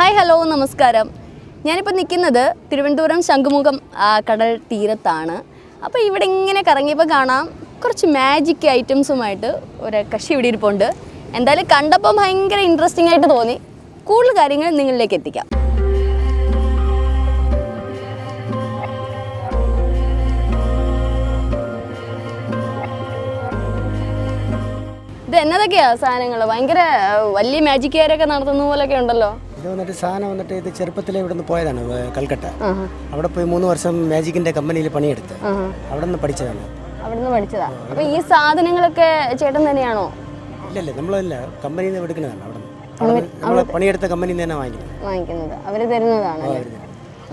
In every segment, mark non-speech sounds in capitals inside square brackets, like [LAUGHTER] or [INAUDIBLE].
Hi hello നമസ്കാരം. ഞാനിപ്പോൾ നിൽക്കുന്നത് തിരുവനന്തപുരം ശംഖുമുഖം കടൽ തീരത്താണ്. അപ്പോൾ ഇവിടെ ഇങ്ങനെ കറങ്ങിയപ്പോൾ കാണാം കുറച്ച് മാജിക് ഐറ്റംസുമായിട്ട് ഒരു കക്ഷി ഇവിടെ ഇരിപ്പുണ്ട്. എന്തായാലും കണ്ടപ്പോൾ ഭയങ്കര ഇൻട്രസ്റ്റിംഗ് ആയിട്ട് തോന്നി. കൂടുതൽ കാര്യങ്ങൾ നിങ്ങളിലേക്ക് എത്തിക്കാം. ഇത് എന്നതൊക്കെയാ സാധനങ്ങൾ ഭയങ്കര വലിയ മാജിക്കുകാരൊക്കെ നടത്തുന്ന പോലൊക്കെ ഉണ്ടല്ലോ. ഇത് വന്നിട്ട് സാധനം വന്നിട്ട് ഇത് ചെറുപ്പത്തിലെ ഇവിടെ നിന്ന് പോയതാണ് കൽക്കട്ട. അവിടെ പോയി മൂന്ന് വർഷം മാജിക്കിന്റെ കമ്പനിയിൽ പണിയെടുത്ത്. അവിടെ നിന്ന് പഠിച്ചതാണ്. അവിടുന്ന് പഠിച്ചതാ. അപ്പൊ ഈ സാധനങ്ങളൊക്കെ ചേട്ടൻ തന്നെയാണോ? ഇല്ലല്ലേ നമ്മളല്ല. കമ്പനിയിൽ നിന്ന് എടുക്കുന്നതാണ് അവിടെ നമ്മൾ പണിയെടുത്ത കമ്പനിയിൽ തന്നെ വാങ്ങിക്കുന്നത്. വാങ്ങിക്കുന്നത്. അവർ തരുന്നതാണ്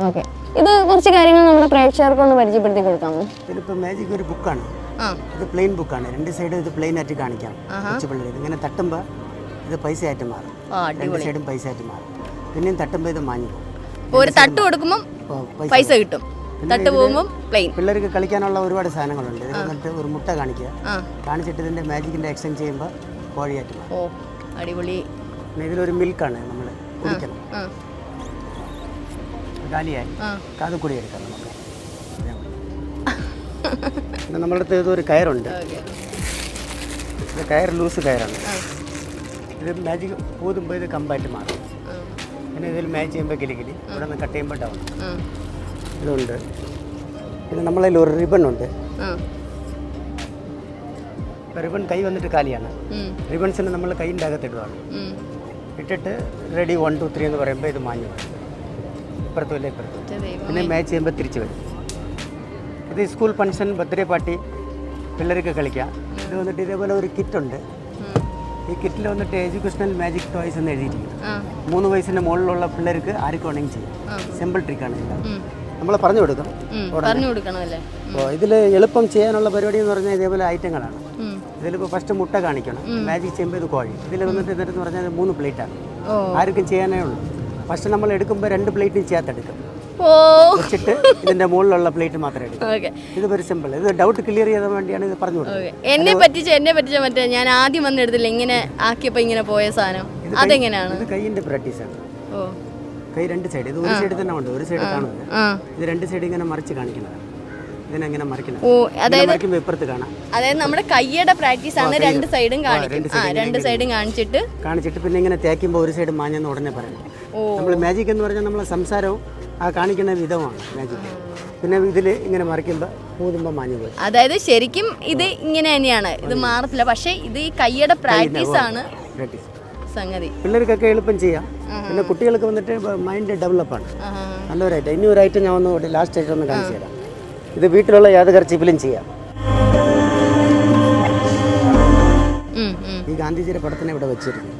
ഓക്കെ. ഇത് കുറച്ച് കാര്യങ്ങൾ നമ്മുടെ പ്രേക്ഷകർക്ക് ഒന്ന് പരിചയപ്പെടുത്തി കൊടുക്കാമോ ഇതിലിപ്പോൾ മാജിക് ഒരു ബുക്കാണ് ഇത് പ്ലെയിൻ ബുക്കാണ് രണ്ട് സൈഡ് ഇത് പ്ലെയിൻ ആയിട്ട് കാണിക്കാം. കൊച്ചു പിള്ളേർ ഇങ്ങനെ തട്ടുമ്പോൾ ഇത് പൈസ ആയിട്ട് മാറും രണ്ട് സൈഡും പൈസ ആയിട്ട് മാറും. പിന്നെയും തട്ടുമ്പോൾ ഇത് മാഞ്ഞു പോകും. ഒരു തട്ട് കൊടുക്കുമ്പോൾ പൈസ കിട്ടും. തട്ട് പോകുമ്പോൾ പ്ലെയിൻ പിള്ളേർക്ക് കളിക്കാനുള്ള ഒരുപാട് സാധനങ്ങളുണ്ട്. ഇത് വന്നിട്ട് ഒരു മുട്ട കാണിക്കുക. കാണിച്ചിട്ട് ഇതിന്റെ മാജിക്കിന്റെ എക്സ്ചേഞ്ച് ചെയ്യുമ്പോൾ കോഴിയായിട്ട് ഓ അടിപൊളി. ഇതിലൊരു മിൽക്കാണ് നമ്മൾ കുടിക്കണം. കാലിയായി ആ. അത് കൂടി എടുക്കാം നമുക്ക്. പിന്നെ നമ്മുടെ അടുത്ത് ഇതൊരു കയറുണ്ട്. ഇത് കയർ ലൂസ് കയറാണ്. ഇത് മാജിക് പോതുമ്പോൾ ഇത് കമ്പായിട്ട് മാറും. പിന്നെ ഇതിൽ മാച്ച് ചെയ്യുമ്പോൾ കിലിക്കിലി ഇവിടെ നിന്ന് കട്ട് ചെയ്യുമ്പോൾ ഡൗൺ ഇതുണ്ട്. പിന്നെ നമ്മളതിൽ ഒരു റിബൺ ഉണ്ട്. റിബൺ കൈ വന്നിട്ട് കാലിയാണ്. റിബൺസിന് നമ്മൾ കൈയിന്റെ അകത്ത് ഇടുവാണ് ഇട്ടിട്ട് റെഡി വൺ ടു ത്രീ എന്ന് പറയുമ്പോൾ ഇത് മാഞ്ഞു വരും ഇപ്പുറത്തും അല്ലേ ഇപ്പുറത്തും പിന്നെ മാച്ച് ചെയ്യുമ്പോൾ തിരിച്ച് വരും. ഇത് സ്കൂൾ ഫംഗ്ഷൻ ബർത്ത്ഡേ പാർട്ടി പിള്ളേർക്ക് കളിക്കാം. ഇത് വന്നിട്ട് ഇതേപോലെ ഒരു കിറ്റുണ്ട്. ഈ കിറ്റിൽ വന്നിട്ട് എഡ്യൂക്കേഷണൽ മാജിക് ടോയ്സ് എന്ന് എഴുതിയിരിക്കും മൂന്ന് വയസ്സിന്റെ മുകളിലുള്ള പിള്ളേർക്ക് ആർക്ക് വേണമെങ്കിൽ ചെയ്യാം. സിമ്പിൾ ട്രിക്കാണ് ആണ് നമ്മൾ പറഞ്ഞു കൊടുക്കും. പറഞ്ഞു കൊടുക്കണമല്ലേ? അപ്പോൾ ഇതിൽ എളുപ്പം ചെയ്യാനുള്ള പരിപാടി എന്ന് പറഞ്ഞാൽ ഇതേപോലെ ഐറ്റങ്ങളാണ്. ഇതിലിപ്പോൾ ഫസ്റ്റ് മുട്ട കാണിക്കണം. മാജിക് ചെയ്യുമ്പോൾ ഇത് കോഴി. ഇതിൽ വന്നിട്ട് എന്നിട്ട് എന്ന് പറഞ്ഞാൽ മൂന്ന് പ്ലേറ്റാണ് ആർക്കും ചെയ്യാനേ ഉള്ളൂ. ഫസ്റ്റ് നമ്മൾ എടുക്കുമ്പോൾ രണ്ട് പ്ലേറ്റും ചേർത്തെടുക്കും ഓ. വെച്ചിട്ട് ഇതിന്റെ മുകളിലുള്ള പ്ലേറ്റ് മാത്രമേ എടുക്കും. ഇത് വെരി സിമ്പിൾ ഇത് ഡൗട്ട് ക്ലിയർ ചെയ്യാൻ വേണ്ടിയാണ് ഇത് പറഞ്ഞു എന്നെ പറ്റിച്ച എന്നെ പറ്റിച്ച മറ്റേ ഞാൻ ആദ്യം വന്ന് എടുത്തില്ല ഇങ്ങനെ ആക്കിയപ്പോ ഇങ്ങനെ പോയ സാധനം. അതെങ്ങനെയാണ്? ഇത് പ്രാക്ടീസ് പ്രാക്ടീസാണ് ഓ. കൈ രണ്ട് സൈഡ് ഇത് ഒരു സൈഡ് തന്നെ ഉണ്ട് ഒരു സൈഡ് കാണുന്നത്. ഇത് രണ്ട് സൈഡ് ഇങ്ങനെ മറിച്ച് കാണിക്കുന്നതാണ്. ഇതിനെങ്ങനെ മറിക്കുന്നത്. ഓ അതായത് ഇപ്പുറത്ത് കാണാം. അതായത് നമ്മുടെ കൈയുടെ പ്രാക്ടീസ് ആണ് രണ്ട് സൈഡും കാണിക്കും. രണ്ട് സൈഡും കാണിച്ചിട്ട്. കാണിച്ചിട്ട് പിന്നെ ഇങ്ങനെ തേക്കുമ്പോൾ ഒരു സൈഡ് മാഞ്ഞെന്ന് ഉടനെ പറയണം ഓ. നമ്മൾ മാജിക് എന്ന് പറഞ്ഞാൽ നമ്മളെ സംസാരവും ആ കാണിക്കുന്ന വിധമാണ് മാജിക് പിന്നെ ഇതിൽ ഇങ്ങനെ മറിക്കുമ്പോൾ ഊതുമ്പോൾ മാഞ്ഞു പോയി. അതായത് ശരിക്കും ഇത് ഇങ്ങനെ തന്നെയാണ്. ഇത് മാറത്തില്ല. പക്ഷേ ഇത് ഈ കൈയുടെ പ്രാക്ടീസ് ആണ് പ്രാക്ടീസ് സംഗതി. പിള്ളേർക്കൊക്കെ എളുപ്പം ചെയ്യാം. പിന്നെ കുട്ടികൾക്ക് വന്നിട്ട് മൈൻഡ് ഡെവലപ്പാണ് ഐറ്റം ഇനി ഒരു ഐറ്റം ഞാൻ ഒന്ന് ലാസ്റ്റ് ഐറ്റം ഒന്ന് കാണിച്ചു തരാം. ഇത് വീട്ടിലുള്ള യാതൊരു ചിപ്പിലും ചെയ്യാം. ഈ ഗാന്ധിജിയുടെ പടത്തിനെ ഇവിടെ വെച്ചിരുന്നു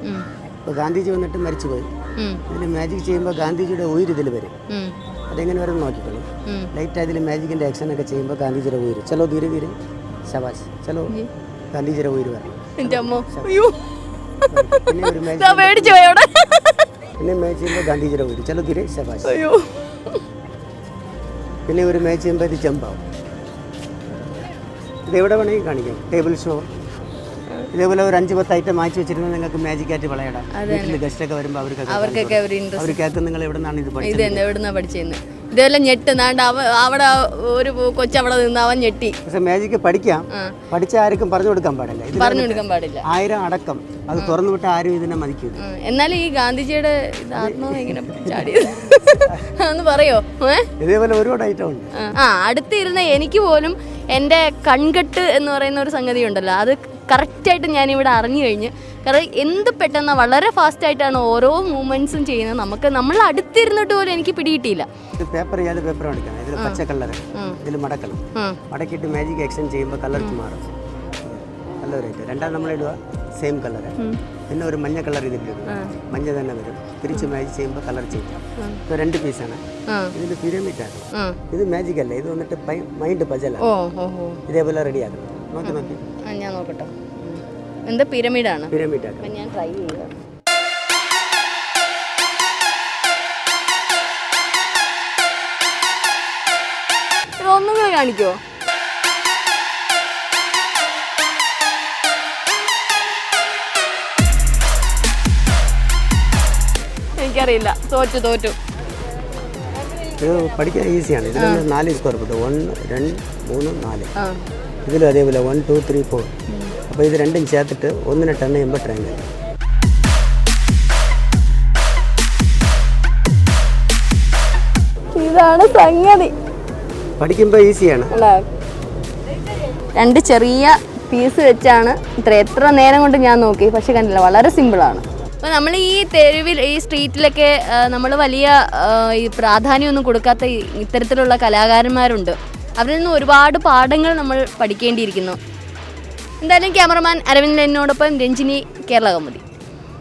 ഉം, അപ്പോൾ ഗാന്ധിജി വന്നിട്ട് മരിച്ചുപോയി. പോയി ഇതിൽ മാജിക് ചെയ്യുമ്പോൾ ഗാന്ധിജിയുടെ ഉയിര് ഇതിൽ വരും അതെങ്ങനെ വരും നോക്കിക്കോളൂ. ലൈറ്റ് അതിൽ മാജിക്കിന്റെ ആക്ഷൻ ഒക്കെ ചെയ്യുമ്പോൾ ഗാന്ധിജിയുടെ ഉയിര്. ചലോ ധീരെ ധീരെ. ശബാഷ്. ചലോ ഗാന്ധിജിയുടെ ഉയിര് വരണം. പിന്നെ ഒരു മാജിക് പിന്നെ മാച്ച് ചെയ്യുമ്പോൾ ഗാന്ധിജിയുടെ ഉയിര്. ചലോ ധീരെ ശബാഷ്. പിന്നെ ഒരു മാച്ച് ചെയ്യുമ്പോൾ ഇത് ചെമ്പാവും. ഇത് എവിടെ വേണമെങ്കിൽ കാണിക്കാം. ടേബിൾ ഷോ ഇതേപോലെ ഒരു അഞ്ച് പത്ത് ഐറ്റം മാറ്റി വെച്ചിരുന്നത് നിങ്ങൾക്ക് മാജിക് ആയിട്ട് വിളയിടാം. വീട്ടിൽ ഗസ്റ്റ് ഒക്കെ വരുമ്പോൾ അവർക്ക് അവർക്കൊക്കെ ഒരു ഇൻട്രസ്റ്റ് അവർ കേൾക്കും നിങ്ങൾ എവിടെ നിന്നാണ് ഇത് പഠിച്ചത്? ഇത് തന്നെ എവിടുന്നാ പഠിച്ചെന്ന് ഇതെല്ലാം ഞെട്ടുന്നാണ്ട് അവ അവിടെ ഒരു കൊച്ചവിടെ നിന്ന് അവൻ ഞെട്ടി. പക്ഷെ മാജിക്ക് പഠിക്കാം. പഠിച്ച ആർക്കും പറഞ്ഞു കൊടുക്കാൻ പാടില്ല. പറഞ്ഞു കൊടുക്കാൻ പാടില്ല. ആയിരം അടക്കം. അത് തുറന്നു വിട്ട ആരും ഇതിനെ മതിക്കും എന്നാലും ഈ ഗാന്ധിജിയുടെ ആത്മാവ് എങ്ങനെ ഒന്ന് [LAUGHS] പറയോ? ഇതേപോലെ ഒരുപാട് ഐറ്റം ഉണ്ട്. ആ അടുത്തിരുന്ന എനിക്ക് പോലും എന്റെ കൺകെട്ട് എന്ന് പറയുന്ന ഒരു സംഗതി ഉണ്ടല്ലോ. അത് കറക്റ്റായിട്ട് ഞാനിവിടെ അറിഞ്ഞു കഴിഞ്ഞ്. കാരണം എന്ത് പെട്ടെന്ന് വളരെ ഫാസ്റ്റായിട്ടാണ് ഓരോ മൂവ്മെന്റ്സും ചെയ്യുന്നത്. നമുക്ക് നമ്മൾ അടുത്തിരുന്നിട്ട് പോലും എനിക്ക് പിടികിട്ടിയില്ല. പേപ്പർ ഏത് പേപ്പർ എടുക്കണം ഇതിൽ പച്ച കളർ ഇതിൽ മടക്കണം. മടക്കിയിട്ട് മാജിക് എക്സ്ചേഞ്ച് ചെയ്യുമ്പോൾ കളർ മാറും. നല്ലൊരു രണ്ടാം നമ്മൾ ഇടുക സെയിം കളർ പിന്നെ ഒരു മഞ്ഞ കളർ ഇടുക മഞ്ഞ തന്നെ വരും. തിരിച്ച് മാജിക് ചെയ്യുമ്പോൾ കളർ ചെയ്യും ഇപ്പോൾ രണ്ട് പീസാണ് ഇതിൽ പിരമിഡാണ് ആ ഇത് മാജിക് അല്ല. ഇത് വന്നിട്ട് മൈൻഡ് പജലാണ് ഇതേപോലെ റെഡി ആക്കണം. നോക്കി നോക്കി. ആ ഞാൻ നോക്കട്ടെ. എന്താ പിരമിഡാണ്? പിരമിഡ്. അപ്പം ഞാൻ ട്രൈ ചെയ്യുക. ഇതൊന്നും കൂടെ കാണിക്കുമോ എനിക്കറിയില്ല. തോറ്റു തോറ്റു. ഇത് പഠിക്കാൻ ഈസിയാണ് ഇതിൽ നാല് സ്ക്വയർ ഫുട്ട് ഒന്ന് രണ്ട് മൂന്ന് നാല്. ഇതിലും അതേപോലെ വൺ ടു ത്രീ ഫോർ അപ്പോൾ ഇത് രണ്ടും ചേർത്തിട്ട് ഒന്നിന് ടൺ ചെയ്യുമ്പോൾ ട്രയാങ്കിൾ ഇതാണ് സംഗതി. പഠിക്കുമ്പോൾ ഈസിയാണ്? രണ്ട് ചെറിയ പീസ് വെച്ചാണ് ഇത്ര എത്ര നേരം കൊണ്ട് ഞാൻ നോക്കി. പക്ഷെ കണ്ടില്ല വളരെ സിമ്പിളാണ് അപ്പോൾ നമ്മൾ ഈ തെരുവിൽ ഈ സ്ട്രീറ്റിലൊക്കെ നമ്മൾ വലിയ പ്രാധാന്യം ഈ പ്രാധാന്യമൊന്നും കൊടുക്കാത്ത ഇത്തരത്തിലുള്ള കലാകാരന്മാരുണ്ട്. അവരിൽ നിന്ന് ഒരുപാട് പാഠങ്ങൾ നമ്മൾ പഠിക്കേണ്ടിയിരിക്കുന്നു. എന്തായാലും ക്യാമറമാൻ അരവിന്ദ് എന്നോടൊപ്പം രഞ്ജിനി കേരള കൗമുദി